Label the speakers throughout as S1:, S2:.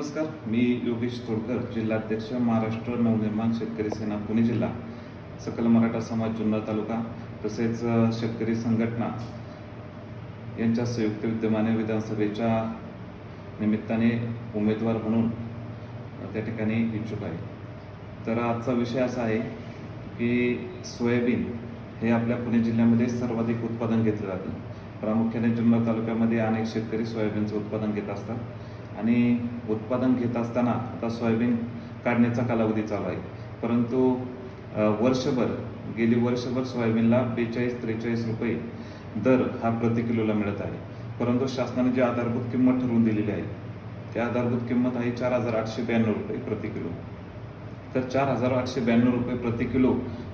S1: नमस्कार मी योगेश तोडकर जिल्हाध्यक्ष महाराष्ट्र नवनिर्माण शेतकरी सेना पुणे जिल्हा सकल मराठा समाज जुन्नर तालुका तसेच शेतकरी संघटना यांच्या संयुक्त विद्यमाने विधानसभेच्या निमित्ताने उमेदवार म्हणून त्या ठिकाणी इच्छुक आहे. तर आजचा विषय असा आहे की सोयाबीन हे आपल्या पुणे जिल्ह्यामध्ये सर्वाधिक उत्पादन घेतलं जातं. प्रामुख्याने जुन्नर तालुक्यामध्ये अनेक शेतकरी सोयाबीनचं उत्पादन घेत असतात. आणि उत्पादन घेत असताना आता सोयाबीन काढण्याचा कालावधी चालू आहे. परंतु वर्षभर गेली वर्षभर सोयाबीनला बेचाळीस त्रेचाळीस रुपये दर हा प्रति किलोला मिळत आहे. परंतु शासनाने जी आधारभूत किंमत ठरवून दिलेली आहे त्या आधारभूत किंमत आहे चार हजार आठशे ब्याण्णव रुपये प्रति किलो. तर चार हजार आठशे ब्याण्णव रुपये प्रति किलो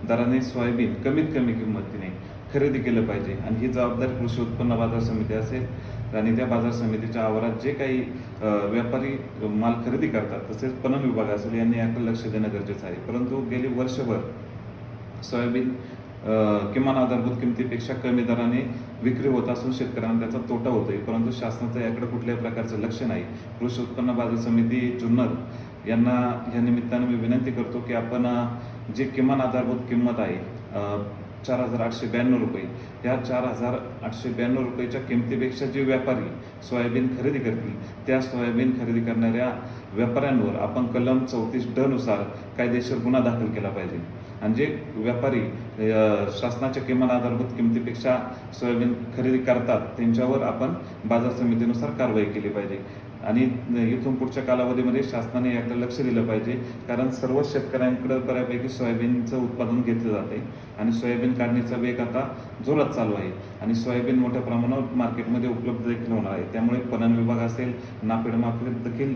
S1: दराने सोयाबीन कमीत कमी किंमतीने खरेदी केलं पाहिजे. आणि ही जबाबदारी कृषी उत्पन्न बाजार समिती असेल आणि त्या बाजार समितीच्या आवारात जे काही व्यापारी माल खरेदी करतात तसेच पणन विभाग असेल यांनी याकडे लक्ष देणं गरजेचं आहे. परंतु गेली वर्षभर सोयाबीन किमान आधारभूत किमतीपेक्षा कमी दराने विक्री होत असून शेतकऱ्यांना त्याचा तोटा होतोय. परंतु शासनाचं याकडे कुठल्याही प्रकारचं लक्ष नाही. कृषी उत्पन्न बाजार समिती जुन्नर यांना या निमित्ताने मी विनंती करतो की आपण जे जी किमान आधारभूत किंमत आहे चार हजार आठशे ब्याण्णव रुपये. या चार हजार आठशे ब्याण्णव रुपयेच्या किमतीपेक्षा जे व्यापारी सोयाबीन खरेदी करतील त्या सोयाबीन खरेदी करणाऱ्या व्यापाऱ्यांवर आपण कलम चौतीस ड नुसार कायदेशीर गुन्हा दाखल केला पाहिजे. आणि जे व्यापारी शासनाच्या किमान आधारभूत किमतीपेक्षा सोयाबीन खरेदी करतात त्यांच्यावर आपण बाजार समितीनुसार कारवाई केली पाहिजे. आणि इथून पुढच्या कालावधीमध्ये शासनाने याकडे लक्ष दिलं पाहिजे कारण सर्व शेतकऱ्यांकडे बऱ्यापैकी सोयाबीनचं उत्पादन घेतलं जाते आणि सोयाबीन काढणीचा वेग आता जोरात चालू आहे आणि सोयाबीन मोठ्या प्रमाणावर मार्केटमध्ये उपलब्ध देखील होणार आहे. त्यामुळे पणन विभाग असेल नाफेड मार्फत देखील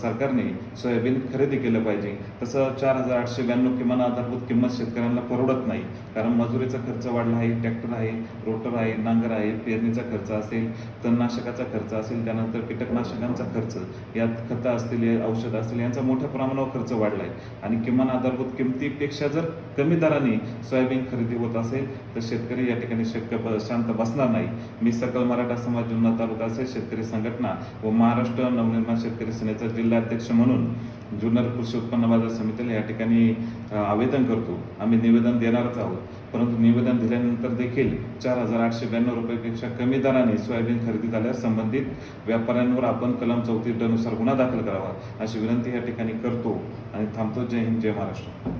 S1: सरकारने सोयाबीन खरेदी केलं पाहिजे. तसं चार हजार आठशे ब्याण्णव किमान आधारभूत किंमत शेतकऱ्यांना परवडत नाही कारण मजुरीचा खर्च वाढला आहे ट्रॅक्टर आहे रोटर आहे नांगर आहे पेरणीचा खर्च असेल तणनाशकाचा खर्च असेल त्यानंतर कीटकनाशकांचा खर्च यात खतं असतील औषध असतील यांचा मोठ्या प्रमाणावर खर्च वाढला आहे आणि किमान आधारभूत किमतीपेक्षा जर कमी दराने सोयाबीन खरेदी होत असेल तर शेतकरी या ठिकाणी शक्य शांत बसणार नाही. मी सकल मराठा समाज जुन्नर तालुकाचे असेल शेतकरी संघटना व महाराष्ट्र नवनिर्माण शेतकरी सेनेचा जिल्हा अध्यक्ष म्हणून जुन्नर कृषी उत्पन्न बाजार समितीला या ठिकाणी आवेदन करतो. आम्ही निवेदन देणारच आहोत. परंतु निवेदन दिल्यानंतर देखील चार हजार आठशे ब्याण्णव रुपयापेक्षा कमी दराने सोयाबीन खरेदी झाल्यास संबंधित व्यापाऱ्यांवर आपण कलम चौतीसनुसार गुन्हा दाखल करावा अशी विनंती या ठिकाणी करतो. आणि थांबतो. जय हिंद जय महाराष्ट्र.